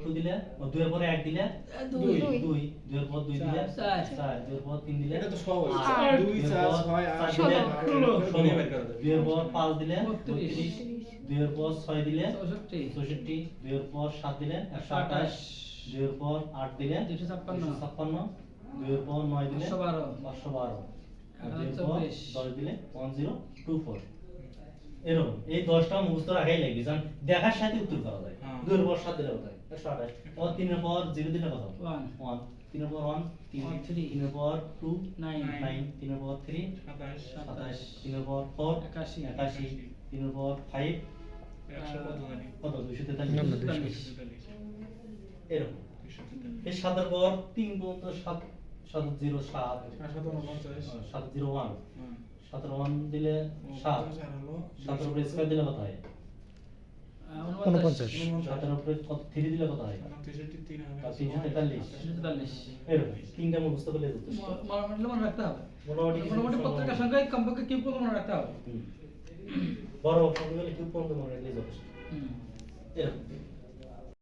পর দিলে ও দুইয়ের পরে এক দিলে দুই। দুই দুইয়ের পর দুই দিলে চার। চার দুইয়ের পর তিন দিলে এটা তো সহজ আট। দুই চার ছয় আট ষোলো। ষোলো ষোলো। দুইয়ের পর পাঁচ দিলে বত্রিশ। বত্রিশ দুইয়ের পর ছয় দিলে চৌষট্টি চৌষট্টি দুইয়ের পর সাত দিলে একশো আঠাশ। আঠাশ দুইয়ের পর আট দিলে দুইশো ছাপ্পান্ন। ছাপ্পান্ন দুইয়ের পর নয় দিলে পাঁচশো বারো। পাঁচশো বারো পর দশ দিলে ওয়ান জিরো টু ফোর এরকম এই দশটা মুখস্থ রাখাই লাগবে কারণ দেখার সাথে উত্তর করা যায়। হ্যাঁ। দুইয়ের পর সাত দিলে কত হয়। একশো আঠাশ। আবার তিনের পর জিরো দিলে কত? ওয়ান। ওয়ান। তিনের পর ওয়ান তিন। three. তিনের পর টু নাইন। নাইন। তিনের পর থ্রি সাতাশ। তিনের পর ফোর একাশি। একাশি। তিনের পর ফাইভ। কত? দুইশো তেতাল্লিশ। এরকম। এই সাতের পর তিন পর্যন্ত সাত সাত জিরো সাত। সাত জিরো ওয়ান। হুম। সাতের ওয়ান দিলে সাত। সতেরো উপরে স্কোয়ার দিলে কত হয়? উনপঞ্চাশ। সাতের উপরে কত থ্রি দিলে কত হয়? তিনশো তেতাল্লিশ। এরকম। তিনটা মুখস্থ করলে মোটামুটি মনে রাখতে হবে। মোটামুটি কিছু মোটামুটি সম্ভব প্রত্যেকটা না। সংখ্যায় কমপক্ষে কিউব করে মনে রাখতে হবে। বড় কিউব পর্যন্ত মনে রাখলে যথেষ্ট।